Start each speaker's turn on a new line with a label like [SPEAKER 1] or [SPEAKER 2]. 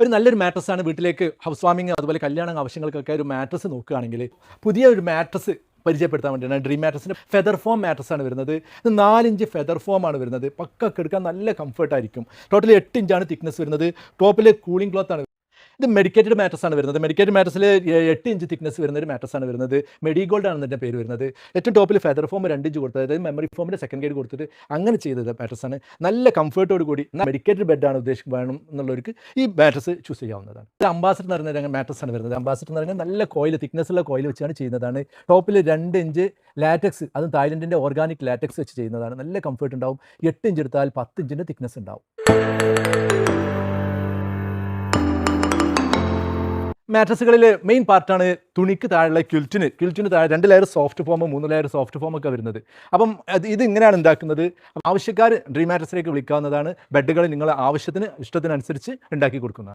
[SPEAKER 1] ഒരു നല്ലൊരു മാട്രസ് ആണ് വീട്ടിലേക്ക് ഹൗസ് വാമിങ് അതുപോലെ കല്യാണ ആവശ്യങ്ങൾക്കൊക്കെ ഒരു മാട്രസ് നോക്കുകയാണെങ്കിൽ പുതിയ ഒരു മാട്രസ് പരിചയപ്പെടുത്താൻ വേണ്ടിയാണ് ഡ്രീം മാട്രസിന്റെ ഫെദർ ഫോം മാട്രസ് ആണ് വരുന്നത്. ഇത് നാലിഞ്ച് ഫെദർ ഫോം ആണ് വരുന്നത്. പക്കൊക്കെ എടുക്കാൻ നല്ല കംഫർട്ടായിരിക്കും ടോട്ടലി എട്ട് ഇഞ്ചാണ് തിക്നെസ് വരുന്നത്. ടോപ്പിൽ കൂളിംഗ് ക്ലോത്ത് ആണ് ഇത് മെഡിക്കേറ്റഡ് മാട്രസ് ആണ് വരുന്നത്. മെഡിക്കേറ്റഡ് മാറ്റസിൽ എട്ട് ഇഞ്ച് തിക്നെസ് വരുന്ന ഒരു മാട്രസ് ആണ് വരുന്നത്. മെഡിഗോൾഡ് ആണ് ഇതിന്റെ പേര് വരുന്നത്. ഏറ്റവും ടോപ്പിൽ ഫെദർ ഫോം രണ്ട് ഇഞ്ച് കൊടുത്തത്. അതായത് മെമ്മറി ഫോമിന്റെ സെക്കൻഡ് ഗ്രേഡ് കൊടുത്തിട്ട് അങ്ങനെ ചെയ്തത് മാട്രസ് ആണ്. നല്ല കംഫർട്ടോട് കൂടി മെഡിക്കേറ്റഡ് ബെഡാണ് ഉദ്ദേശിക്കുന്നത് വേണം എന്നുള്ളവർക്ക് ഈ മാറ്റസ് ചൂസ് ചെയ്യാവുന്നതാണ്. ഇത് അംബാസിഡർ എന്ന് പറഞ്ഞ മാട്രസ് ആണ് വരുന്നത്. അംബാസിഡർ എന്ന് പറഞ്ഞാൽ നല്ല കോയിൽ തിക്നെസ് ഉള്ള കോയിൽ വെച്ചാണ് ചെയ്യുന്നതാണ്. ടോപ്പിൽ രണ്ട് ഇഞ്ച് ലാറ്റക്സ് അതും തായ്ലൻഡിന്റെ ഓർഗാനിക് ലാറ്റക്സ് വെച്ച് ചെയ്യുന്നതാണ്. നല്ല കംഫർട്ട് ഉണ്ടാവും. എട്ട് ഇഞ്ച് എടുത്താൽ പത്ത് ഇഞ്ചിന്റെ തിക്നെസ് ഉണ്ടാവും. മാട്രസുകളിൽ മെയിൻ പാർട്ടാണ് തുണിക്ക് താഴെയുള്ള ക്യുൽറ്റിന് ക്യുൽറ്റിന് താഴെ രണ്ട് ലെയർ സോഫ്റ്റ് ഫോം മൂന്ന് ലെയർ സോഫ്റ്റ് ഫോം ഒക്കെ വരുന്നത്. അപ്പം അത് ഇത് ഇങ്ങനെയാണ് ഉണ്ടാക്കുന്നത്. ആവശ്യക്കാർ ഡ്രീം മാട്രസിലേക്ക് വിളിക്കാവുന്നതാണ്. ബെഡുകൾ നിങ്ങൾ ആവശ്യത്തിന് ഇഷ്ടത്തിനനുസരിച്ച് ഉണ്ടാക്കി കൊടുക്കുന്നതാണ്.